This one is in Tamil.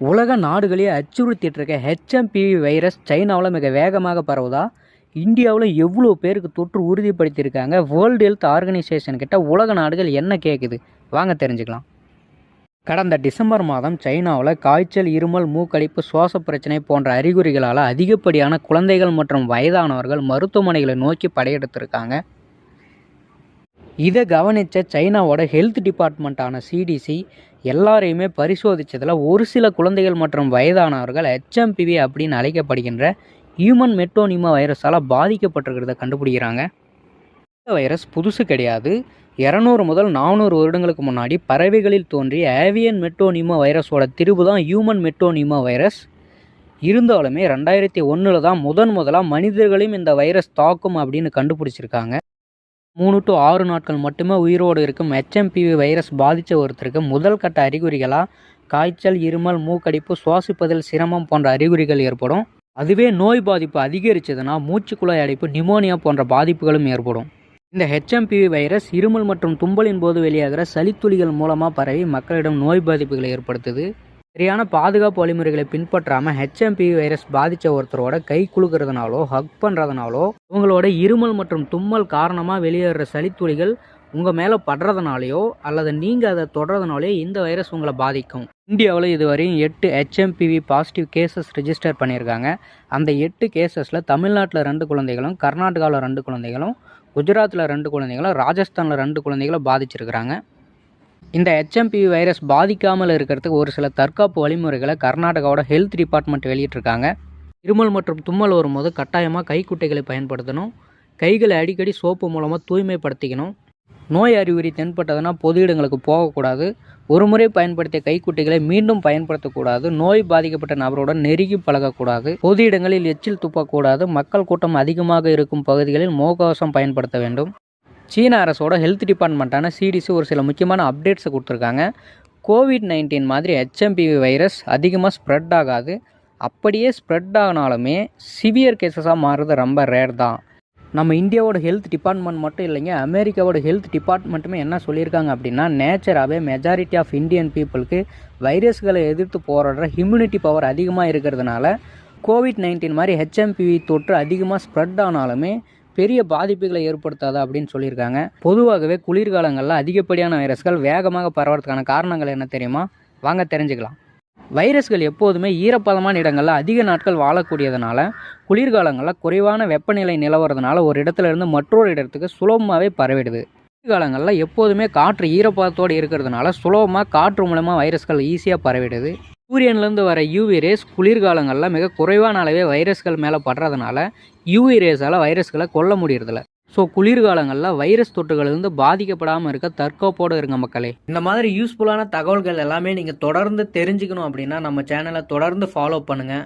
உலக நாடுகளையே அச்சுறுத்திட்டு இருக்க ஹெச்எம்பிவி வைரஸ் சைனாவில் மிக வேகமாக பரவுதா? இந்தியாவில் எவ்வளோ பேருக்கு தொற்று உறுதிப்படுத்தியிருக்காங்க? வேர்ல்டு ஹெல்த் ஆர்கனைசேஷன் கிட்ட உலக நாடுகள் என்ன கேட்குது வாங்க தெரிஞ்சுக்கலாம். கடந்த டிசம்பர் மாதம் சைனாவில் காய்ச்சல் இருமல் மூக்கடிப்பு சுவாச பிரச்சனை போன்ற அறிகுறிகளால் அதிகப்படியான குழந்தைகள் மற்றும் வயதானவர்கள் மருத்துவமனைகளை நோக்கி படையெடுத்திருக்காங்க. இதை கவனித்த சைனாவோட ஹெல்த் டிபார்ட்மெண்ட்டான சிடிசி எல்லாரையுமே பரிசோதித்ததில் ஒரு சில குழந்தைகள் மற்றும் வயதானவர்கள் ஹெச்எம்பிவி அப்படின்னு அழைக்கப்படுகின்ற ஹியூமன் மெட்டோனிமா வைரஸால் பாதிக்கப்பட்டிருக்கிறத கண்டுபிடிக்கிறாங்க. இந்த வைரஸ் புதுசு கிடையாது. இரநூறு முதல் நானூறு வருடங்களுக்கு முன்னாடி பறவைகளில் தோன்றிய ஏவியன் மெட்டோனிமா வைரஸோட திருவு தான் ஹியூமன் மெட்டோனிமா வைரஸ். இருந்தாலுமே ரெண்டாயிரத்தி ஒன்றில் தான் முதன் முதலாக மனிதர்களையும் இந்த வைரஸ் தாக்கும் அப்படின்னு கண்டுபிடிச்சிருக்காங்க. மூணு டு ஆறு நாட்கள் மட்டுமே உயிரோடு இருக்கும் ஹெச்எம்பிவி வைரஸ் பாதித்த ஒருத்தருக்கு முதல் கட்ட அறிகுறிகளாக காய்ச்சல் இருமல் மூக்கடிப்பு சுவாசிப்பதில் சிரமம் போன்ற அறிகுறிகள் ஏற்படும். அதுவே நோய் பாதிப்பு அதிகரிச்சதுன்னா மூச்சுக்குழாய் அடைப்பு நிமோனியா போன்ற பாதிப்புகளும் ஏற்படும். இந்த ஹெச்எம்பிவி வைரஸ் இருமல் மற்றும் தும்பலின் போது வெளியாகிற சளித்துளிகள் மூலமாக பரவி மக்களிடம் நோய் பாதிப்புகளை ஏற்படுத்துது. சரியான பாதுகாப்பு வழிமுறைகளை பின்பற்றாமல் ஹெச்எம்பி வைரஸ் பாதித்த ஒருத்தரோட கை குலுக்கிறதுனாலோ ஹக் பண்ணுறதுனாலோ உங்களோட இருமல் மற்றும் தும்மல் காரணமாக வெளியேற சளித்துளிகள் உங்கள் மேலே படுறதுனாலையோ அல்லது நீங்கள் அதை தொடர்றதுனாலையோ இந்த வைரஸ் உங்களை பாதிக்கும். இந்தியாவில் இதுவரையும் எட்டு ஹெச்எம்பிவி பாசிட்டிவ் கேசஸ் ரெஜிஸ்டர் பண்ணியிருக்காங்க. அந்த எட்டு கேசஸில் தமிழ்நாட்டில் ரெண்டு குழந்தைகளும் கர்நாடகாவில் ரெண்டு குழந்தைகளும் குஜராத்தில் ரெண்டு குழந்தைகளும் ராஜஸ்தானில் ரெண்டு குழந்தைகளும் பாதிச்சிருக்கிறாங்க. இந்த ஹெச்எம்பி வைரஸ் பாதிக்காமல் இருக்கிறதுக்கு ஒரு சில தற்காப்பு வழிமுறைகளை கர்நாடகாவோட ஹெல்த் டிபார்ட்மெண்ட் வெளியிட்டிருக்காங்க. இருமல் மற்றும் தும்மல் வரும்போது கட்டாயமாக கைக்குட்டைகளை பயன்படுத்தணும். கைகளை அடிக்கடி சோப்பு மூலமாக தூய்மைப்படுத்திக்கணும். நோய் அறிகுறி தென்பட்டதுன்னா பொது இடங்களுக்கு போகக்கூடாது. ஒரு முறை பயன்படுத்திய கைக்குட்டைகளை மீண்டும் பயன்படுத்தக்கூடாது. நோய் பாதிக்கப்பட்ட நபருடன் நெருங்கி பழகக்கூடாது. பொது இடங்களில் எச்சில் துப்பக்கூடாது. மக்கள் கூட்டம் அதிகமாக இருக்கும் பகுதிகளில் முகக்கவசம் பயன்படுத்த வேண்டும். சீன அரசோட ஹெல்த் டிபார்ட்மெண்ட்டான சிடிசி ஒரு சில முக்கியமான அப்டேட்ஸை கொடுத்துருக்காங்க. கோவிட் நைன்டீன் மாதிரி ஹெச்எம்பிவி வைரஸ் அதிகமாக ஸ்ப்ரெட் ஆகாது. அப்படியே ஸ்ப்ரெட் ஆகினாலுமே சிவியர் கேசஸாக மாறுறது ரொம்ப ரேர் தான். நம்ம இந்தியாவோட ஹெல்த் டிபார்ட்மெண்ட் மட்டும் இல்லைங்க அமெரிக்காவோட ஹெல்த் டிபார்ட்மெண்ட்டுமே என்ன சொல்லியிருக்காங்க அப்படின்னா நேச்சராகவே மெஜாரிட்டி ஆஃப் இந்தியன் பீப்புளுக்கு வைரஸ்களை எதிர்த்து போராடுற ஹிம்யூனிட்டி பவர் அதிகமாக இருக்கிறதுனால கோவிட் நைன்டீன் மாதிரி ஹெச்எம்பிவி தொற்று அதிகமாக ஸ்ப்ரெட் ஆனாலுமே பெரிய பாதிப்புகளை ஏற்படுத்தாதா அப்படின்னு சொல்லியிருக்காங்க. பொதுவாகவே குளிர்காலங்களில் அதிகப்படியான வைரஸ்கள் வேகமாக பரவறதுக்கான காரணங்கள் என்ன தெரியுமா? வாங்க தெரிஞ்சுக்கலாம். வைரஸ்கள் எப்போதுமே ஈரப்பதமான இடங்களில் அதிக நாட்கள் வாழக்கூடியதுனால குளிர்காலங்களில் குறைவான வெப்பநிலை நிலவுறதுனால ஒரு இடத்துல இருந்து மற்றொரு இடத்துக்கு சுலபமாகவே பரவிடுது. குளிர்காலங்களில் எப்போதுமே காற்று ஈரப்பதத்தோடு இருக்கிறதுனால சுலபமாக காற்று மூலமாக வைரஸ்கள் ஈஸியாக பரவிடுது. சூரியன்லேருந்து வர யூவி ரேஸ் குளிர்காலங்களில் மிக குறைவான அளவே வைரஸ்கள் மேலே படுறதுனால யூவி ரேஸால் வைரஸ்களை கொல்ல முடியறதில்ல. ஸோ குளிர்காலங்களில் வைரஸ் தொற்றுகளிலிருந்து பாதிக்கப்படாமல் இருக்க தற்காப்போடு இருங்க மக்களே. இந்த மாதிரி யூஸ்ஃபுல்லான தகவல்கள் எல்லாமே நீங்கள் தொடர்ந்து தெரிஞ்சுக்கணும் அப்படின்னா நம்ம சேனலை தொடர்ந்து ஃபாலோ பண்ணுங்கள்